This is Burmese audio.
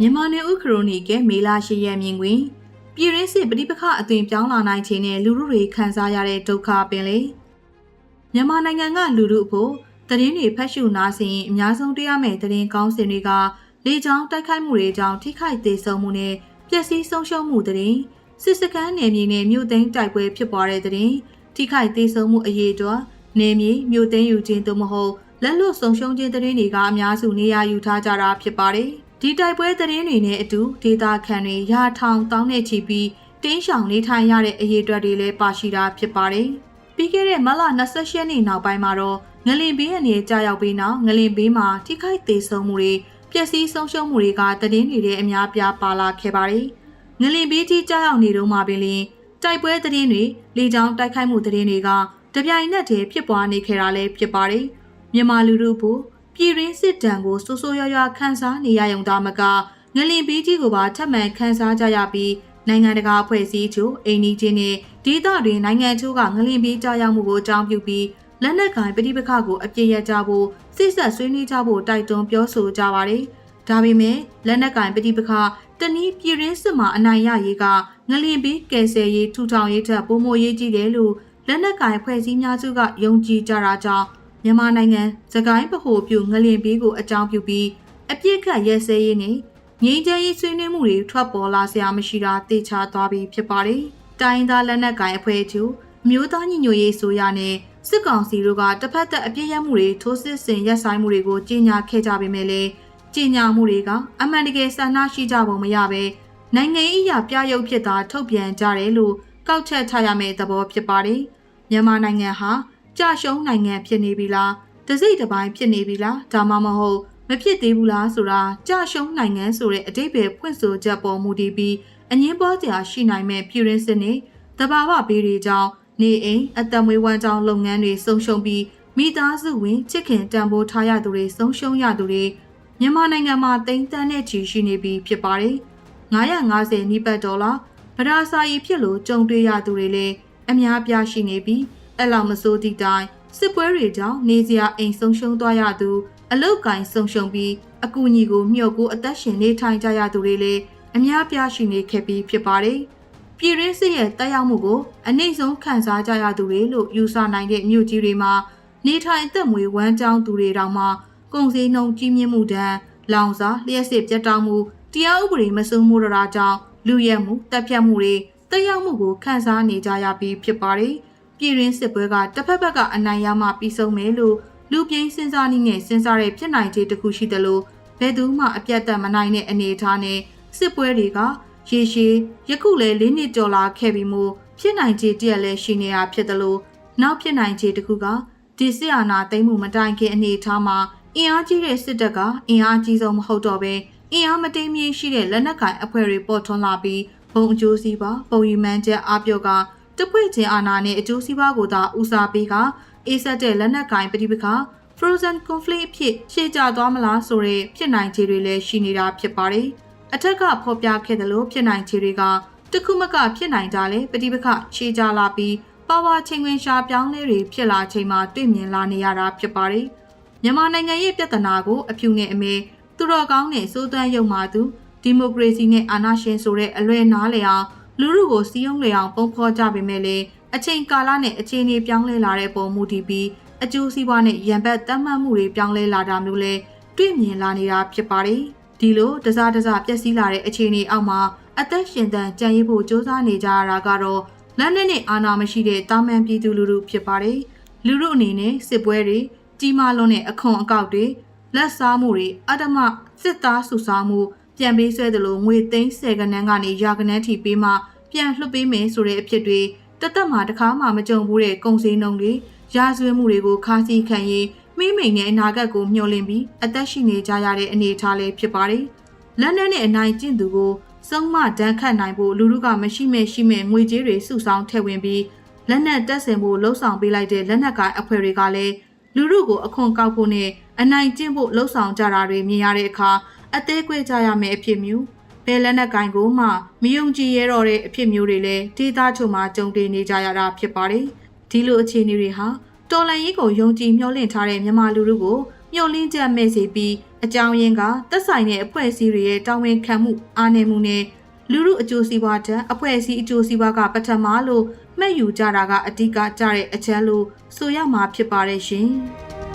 မြန်မာနယ်ဦးခရိုနီကမေလာရှိရက်မြင်တွင်ပြည်ရင်းစစ်ပဋိပက္ခအသွင်ပြောင်းလာနိုင်ခြင်းနဲ့လူမှုတွေခံစားရတဲ့ဒုက္ခပင်လေမြန်မာနိုင်ငံကလူမှုအဖို့သတင်းတွေဖတ်ရှုနားဆင်ရင်အများဆုံးတွေ့ရမယ့်သတင်းကောင်းစင်တွေကလေကြောင်းတိုက်ခိုက်မှုတွေကြောင့်ထိခိုက်သေးဆုံးမှုနဲ့ပျက်စီးဆုံးရှုံးမှုသတင်းစစ်စခန်းနယ်မြေနဲ့မြို့သိမ်းတိုက်ပွဲဖြစ်ပွားတဲ့သတင်းထိခိုက်သေးဆုံးမှုအရေးအတွက်နယ်မြေမြို့သိမ်းယူခြင်းသို့မဟုတ်လက်လွတ်ဆုံးရှုံးခြင်းသတင်းတွေကအများစုနေရာယူထားကြတာဖြစ်ပါတယ်။ ဒီတိုက်ပွဲသတင်းတွေနဲ့အတူဒေတာခန်တွေရာထောင်တောင်းနဲ့ချီပြီးတင်းရှောင်နေထိုင်ရတဲ့အရေးအတွက်တွေလည်းပါရှိတာဖြစ်ပါတယ်။ပြီးခဲ့တဲ့မလ28ရက်နေ့နောက်ပိုင်းမှာတော့ငလင်ဘေးအနေနဲ့ကြာရောက်ပြီးနောက်ငလင်ဘေးမှာထိခိုက်သေးဆုံးမှုတွေပျက်စီးဆုံးရှုံးမှုတွေကသတင်းတွေထဲအများပြားပါလာခဲ့ပါတယ်။ငလင်ဘေးကြီးကြာရောက်နေတော့မှပင်လင်တိုက်ပွဲသတင်းတွေလေကြောင်းတိုက်ခိုက်မှုသတင်းတွေကတပြိုင်နက်တည်းဖြစ်ပွားနေခဲ့တာလည်းဖြစ်ပါတယ်။မြန်မာလူထုဖို့ ပြည်ရင်းစစ်တမ်းကိုစိုးစိုးရွားရွားခန်းစားနေရုံသားမကငလင်ဘေးကြီးကိုပါထပ်မံခန်းစားကြရပြီးနိုင်ငံတကာအဖွဲ့အစည်းချုပ်အိန္ဒိချင်းနဲ့ဒေသတွင်နိုင်ငံချို့ကငလင်ဘေးကြားရောက်မှုကိုအကြောင်းပြုပြီးလက်နက်ကိုင်ပဋိပက္ခကိုအပြည့်ရကြဖို့စစ်ဆက်ဆွေးနွေးကြဖို့တိုက်တွန်းပြောဆိုကြပါတယ်။ဒါပေမဲ့လက်နက်ကင်ပဋိပက္ခတနည်းပြည်ရင်းစစ်မှအနိုင်ရရေးကငလင်ပြီးကယ်ဆယ်ရေးထူထောင်ရေးထက်ပိုမိုရေးကြီးတယ်လို့လက်နက်ကင်ဖွဲ့စည်းများစုကယုံကြည်ကြတာကြောင့် မြန်မာနိုင်ငံသကိုင်းပဟိုပြုငလင်ပြီးကိုအကြောင်းပြုပြီးအပြစ်ခတ်ရဲစဲရေးနဲ့ငြိမ်းချမ်းရေးဆွေးနွေးမှုတွေထွက်ပေါ်လာစရာမရှိတာသိချသွားပြီးဖြစ်ပါတယ်။တိုင်းသားလက်နက်ကင်အဖွဲ့အချို့အမျိုးသားညီညွတ်ရေးဆိုရနဲ့စစ်ကောင်စီတို့ကတစ်ဖက်သက်အပြစ်ရမှုတွေထိုးစစ်ဆင်ရက်ဆိုင်မှုတွေကိုကြီးညာခဲ့ကြပေမဲ့လည်းကြီးညာမှုတွေကအမှန်တကယ်ဆန္ဒရှိကြပုံမရပဲနိုင်ငံရေးအရာပြရုပ်ဖြစ်တာထုတ်ပြန်ကြတယ်လို့ကောက်ချက်ချရမယ့်သဘောဖြစ်ပါတယ်။မြန်မာနိုင်ငံဟာ ကြာရှုံးနိုင်ငံဖြစ်နေပြီလားတစိမ့်တစ်ပိုင်းဖြစ်နေပြီလားဒါမှမဟုတ်မဖြစ်သေးဘူးလားဆိုတာကြာရှုံးနိုင်ငံဆိုတဲ့အတိတ်ပဲဖွင့်ဆိုချက်ပေါ်မူတည်ပြီးအငင်းပေါ်စရာရှိနိုင်မဲ့ပြည်ရင်းစစ်နဲ့တဘာဝဘေးတွေကြောင့်နေအိမ်အသက်မွေးဝမ်းကြောင်းလုပ်ငန်းတွေဆုံးရှုံးပြီးမိသားစုဝင်ချစ်ခင်တန်ဖိုးထားရသူတွေဆုံးရှုံးရသူတွေမြန်မာနိုင်ငံမှာတိမ်တန်းတဲ့ချီရှိနေပြီဖြစ်ပါတယ်။950နီးပတ်ဒေါ်လာဗဒါစာရီဖြစ်လို့ကြုံတွေ့ရသူတွေလည်းအများပြားရှိနေပြီး အဲ့လောက်မစိုးသည့်တိုင်စစ်ပွဲတွေကြောင့်နေစရာအိမ်ဆုံးရှုံးသွားရသူ အလုတ်ကင်ဆုံးရှုံးပြီးအကူအညီကိုမျှော်ကိုအသက်ရှင်နေထိုင်ကြရသူတွေလည်းအများပြားရှိနေခဲ့ပြီးဖြစ်ပါတယ်။ပြည်ရင်းစစ်ရဲ့တက်ရောက်မှုကိုအနှိမ့်ဆုံးခံစားကြရသူတွေလို့ယူဆနိုင်တဲ့မြို့ကြီးတွေမှာနေထိုင်အသက်မွေးဝမ်းကြောင်းသူတွေတောင်မှကုန်စည်နှုန်းကြီးမြင့်မှုတန်းလောင်စာလျှက်စစ်ပြတ်တောက်မှုတရားဥပဒေမစိုးမိုးတာကြောင့်လူရဲမှုတပ်ဖြတ်မှုတွေတက်ရောက်မှုကိုခံစားနေကြရပြီးဖြစ်ပါတယ်။ ပြည်ရင်းစစ်ပွဲကတစ်ဖက်ဘက်ကအနိုင်ရမှပြီးဆုံးမယ်လို့လူပြင်းစဉ်းစားနည်းနဲ့စဉ်းစားတဲ့ဖြစ်နိုင်ခြေတစ်ခုရှိတယ်လို့ဘယ်သူမှအပြတ်သက်မနိုင်တဲ့အနေအထားနဲ့စစ်ပွဲတွေကရေရှည်ယခုလည်း၄နှစ်ကျော်လာခဲ့ပြီးမှဖြစ်နိုင်ခြေတရက်လည်းရှိနေတာဖြစ်တယ်လို့နောက်ဖြစ်နိုင်ခြေတစ်ခုကဒီစစ်အာဏာသိမ်းမှုမတိုင်ခင်အနေအထားမှာအင်အားကြီးတဲ့စစ်တပ်ကအင်အားကြီးဆုံးမဟုတ်တော့ဘဲအင်အားမတိမ်မြင့်ရှိတဲ့လက်နက်ကိုင်အဖွဲ့တွေပေါ်ထွန်းလာပြီးဘုံအကျိုးစီးပွားပုံရီမှန်းချက်အပြော့က တပွေချင်းအာဏာနဲ့အကျိုးစီးပွားကိုသာဦးစားပေးကအေးဆက်တဲ့လက်နက်ကိုင်ပဋိပက္ခ frozen conflict အဖြစ်ရှေ့ကျသွားမလားဆိုတဲ့ဖြစ်နိုင်ခြေတွေလည်းရှိနေတာဖြစ်ပါတယ်။အထက်ကဖော်ပြခဲ့သလိုဖြစ်နိုင်ခြေတွေကတခုမကဖြစ်နိုင်ကြလဲပဋိပက္ခခြေကျလာပြီးပါဝါချင်းဝင်ရှာပြောင်းလဲတွေဖြစ်လာချိန်မှာတွေ့မြင်လာနေရတာဖြစ်ပါတယ်။မြန်မာနိုင်ငံရဲ့ပြဿနာကိုအဖြူနဲ့အမေသူတော်ကောင်းနဲ့စိုးသွမ်းရုံမှသူဒီမိုကရေစီနဲ့အာဏာရှင်ဆိုတဲ့အလွဲနားလည်အောင် လူလူကိုစီးယုံလေအောင်ပုံဖော်ကြပေမဲ့လည်းအချိန်ကာလနဲ့အခြေအနေပြောင်းလဲလာတဲ့ပုံမူတည်ပြီးအကျိုးစီးပွားနဲ့ရန်ဘက်တတ်မှတ်မှုတွေပြောင်းလဲလာတာမျိုးလဲတွေ့မြင်လာနေတာဖြစ်ပါတယ်။ဒီလိုတစားတစားပျက်စီးလာတဲ့အခြေအနေအောက်မှာအသက်ရှင်သန်ကြံ့ရည်ဖို့စ조사နေကြရတာကတော့လက်နက်နဲ့အာဏာမရှိတဲ့တာမန်ပြည်သူလူထုဖြစ်ပါတယ်။လူထုအနေနဲ့စစ်ပွဲတွေကြီးမားလွန်းတဲ့အခွန်အကောက်တွေလက်စားမှုတွေအတ္တမစစ်သားစုဆောင်းမှု ပြန်ပေးဆွဲသလိုငွေသိန်း10ကနန်းကနေရာကနန်းထိပေးမှပြန်လွှတ်ပေးမယ်ဆိုတဲ့အဖြစ်တွေတသက်မှာတစ်ခါမှမကြုံဘူးတဲ့ကုန်စည်နှုန်းတွေရာဇဝဲမှုတွေကိုခါးစည်းခံရင်မိမိန်နဲ့အနာဂတ်ကိုမျှော်လင့်ပြီးအသက်ရှင်နေကြရတဲ့အနေအထားလေးဖြစ်ပါတယ်။လက်နက်နဲ့အနိုင်ကျင့်သူကိုစုံမဒဏ်ခတ်နိုင်ဖို့လူလူကမရှိမဲ့ရှိမဲ့ငွေကြေးတွေစုဆောင်းထည့်ဝင်ပြီးလက်နက်တက်ဆင်ဖို့လှုံ့ဆော်ပေးလိုက်တဲ့လက်နက်ကိုင်အဖွဲ့တွေကလည်းလူလူကိုအခွန်ကောက်ဖို့နဲ့အနိုင်ကျင့်ဖို့လှုံ့ဆော်ကြတာတွေမြင်ရတဲ့အခါ အသေးကွေးကြရမယ့်အဖြစ်မျိုးဘယ်လက်နက်ကိုင်ကိုမှမယုံကြည်ရတော့တဲ့အဖြစ်မျိုးတွေလည်းဒေသချို့မှာကြုံတွေ့နေကြရတာဖြစ်ပါတယ်။ဒီလိုအခြေအနေတွေဟာတော်လန်ရေးကိုယုံကြည်မျှော်လင့်ထားတဲ့မြန်မာလူထုကိုမျှော်လင့်ချက်မဲ့စေပြီးအကြောင်းရင်းကသက်ဆိုင်တဲ့အဖွဲ့အစည်းတွေရဲ့တာဝန်ခံမှုအားနည်းမှုနဲ့လူမှုအကျိုးစီးပွားထက်အဖွဲ့အစည်းအကျိုးစီးပွားကပထမလို့မှတ်ယူကြတာကအဓိကကြတဲ့အချက်လို့ဆိုရမှာဖြစ်ပါတယ်ရှင်။